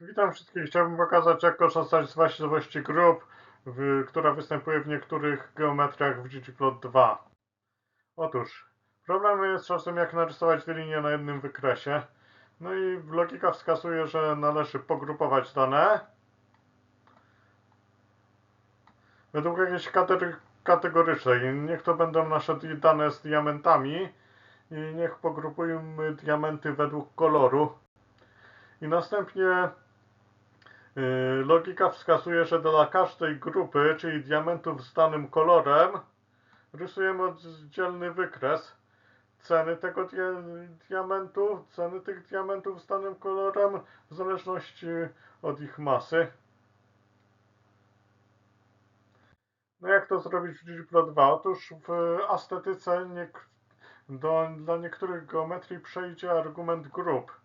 Witam wszystkich. Chciałbym pokazać, jak korzystać z właściwości grup, w, która występuje w niektórych geometriach w ggplot 2. Otóż, problemem jest czasem, jak narysować dwie linie na jednym wykresie. No i logika wskazuje, że należy pogrupować dane według jakiejś kategorii kategorycznej. Niech to będą nasze dane z diamentami i niech pogrupujemy diamenty według koloru. I następnie Logika wskazuje, że dla każdej grupy, czyli diamentów z danym kolorem, rysujemy oddzielny wykres ceny tego dia- diamentu, ceny tych diamentów z danym kolorem w zależności od ich masy. No jak to zrobić w ggplot 2? Otóż w estetyce niek- do, dla niektórych geometrii przejdzie argument grup.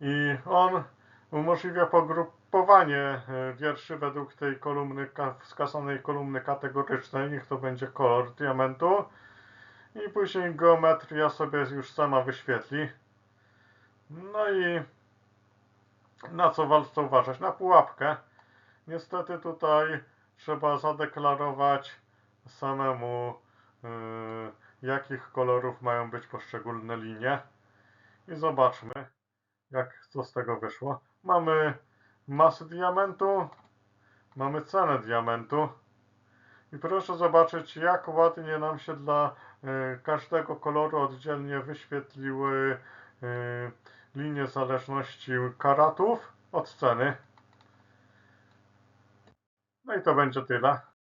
I on umożliwia pogrupowanie e, wierszy według tej kolumny, ka- wskazanej kolumny kategorycznej, niech to będzie kolor diamentu. I później geometria sobie już sama wyświetli. No i na co warto uważać? Na pułapkę. Niestety tutaj trzeba zadeklarować samemu, yy, jakich kolorów mają być poszczególne linie. I zobaczmy jak co z tego wyszło. Mamy masę diamentu, mamy cenę diamentu i proszę zobaczyć jak ładnie nam się dla y, każdego koloru oddzielnie wyświetliły y, linie zależności karatów od ceny. No i to będzie tyle.